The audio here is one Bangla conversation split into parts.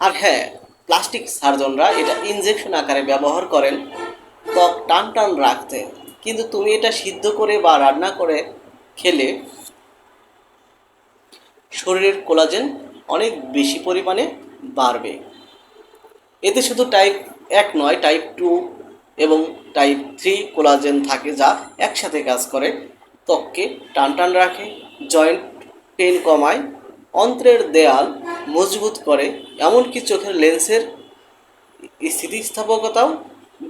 আর হ্যাঁ প্লাস্টিক সার্জনরা এটা ইনজেকশন আকারে ব্যবহার করেন। ত্বক টান টান রাখতে। কিন্তু তুমি এটা সিদ্ধ করে বা রান্না করে খেলে শরীরের কোলাজেন অনেক বেশি পরিমাণে বাড়বে। এতে শুধু টাইপ এক নয় টাইপ টু এবং টাইপ থ্রি কোলাজেন থাকে যা একসাথে কাজ করে। ত্বককে টান টান রাখে জয়েন্ট পেন কমায়, অন্ত্রের দেয়াল মজবুত করে, এমনকি চোখের লেন্সের স্থিতিস্থাপকতাও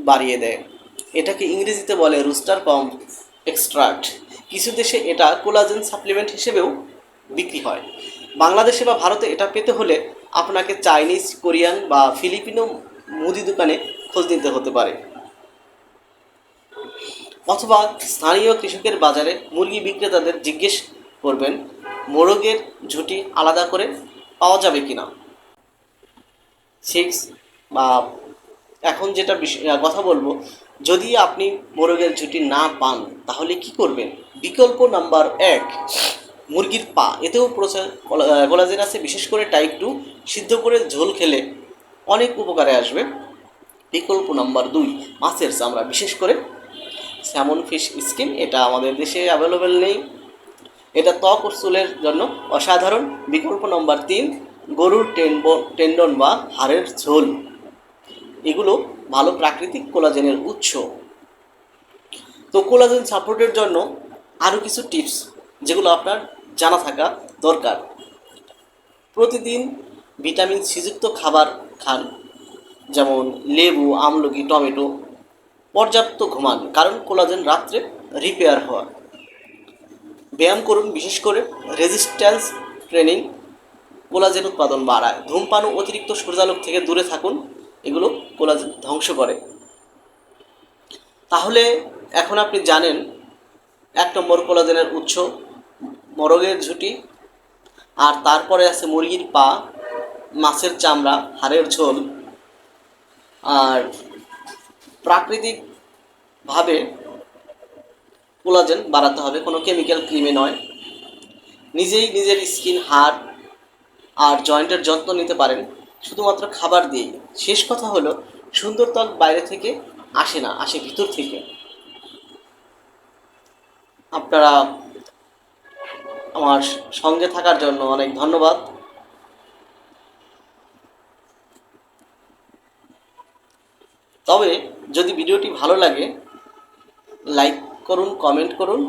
বাড়িয়ে দেয়। এটাকে ইংরেজিতে বলে রুস্টার পাম্প এক্সট্রাক্ট। কিছু দেশে এটা কোলাজেন সাপ্লিমেন্ট হিসেবেও বিক্রি হয়। বাংলাদেশে বা ভারতে এটা পেতে হলে আপনাকে চাইনিজ, কোরিয়ান বা ফিলিপিনো মুদি দোকানে খোঁজ নিতে হতে পারে। অথবা স্থানীয় কৃষকের বাজারে মুরগি বিক্রেতাদের জিজ্ঞেস করবেন, মোরগের ঝুঁটি আলাদা করে পাওয়া যাবে কিনা? সিক্স বা এখন যেটা কথা বলব, যদি আপনি মোরগের ঝুঁটি না পান, তাহলে কি করবেন? বিকল্প নাম্বার এক, মুরগির পা। এতেও প্রচার কোলাজেন আছে, বিশেষ করে টাইপ টু সিদ্ধ করে ঝোল খেলে অনেক উপকারে আসবে। বিকল্প নাম্বার দুই, মাছের চামড়া। বিশেষ করে স্যামন ফিশ স্কিন এটা আমাদের দেশে অ্যাভেলেবেল নেই। এটা ত্বক চুলের জন্য অসাধারণ। বিকল্প নম্বর তিন, গরুর টেন্ডন বা হাড়ের ঝোল। এগুলো ভালো প্রাকৃতিক কোলাজেনের উৎস। তো কোলাজেন সাপোর্টের জন্য আরও কিছু টিপস, যেগুলো আপনার জানা থাকা দরকার। প্রতিদিন ভিটামিন সিযুক্ত খাবার খান, যেমন লেবু, আমলকি, টমেটো, পর্যাপ্ত ঘুমান, কারণ কোলাজেন রাত্রে রিপেয়ার হওয়া ব্যায়াম করুন, বিশেষ করে রেজিস্ট্যান্স ট্রেনিং কোলাজেন উৎপাদন বাড়ায়। ধূমপান ও অতিরিক্ত সূর্যালোক থেকে দূরে থাকুন, এগুলো কোলাজেন ধ্বংস করে। তাহলে এখন আপনি জানেন, এক নম্বর কোলাজেনের উৎস মরগের ঝুঁটি, আর তারপরে আছে মুরগির পা, মাছের চামড়া, হাড়ের ঝোল। আর প্রাকৃতিকভাবে কোলাজেন বাড়াতে হবে, কোনো কেমিক্যাল ক্রিমে নয়। নিজেই নিজের স্কিন হাড় আর জয়েন্টের যত্ন নিতে পারেন, শুধুমাত্র খাবার দিয়েই। শেষ কথা হলো, সুন্দর ত্বক বাইরে থেকে আসে না, আসে ভিতর থেকে। আপনারা আমার সঙ্গে থাকার জন্য অনেক ধন্যবাদ। তবে যদি ভিডিওটি ভালো লাগে লাইক করুন কমেন্ট করুন।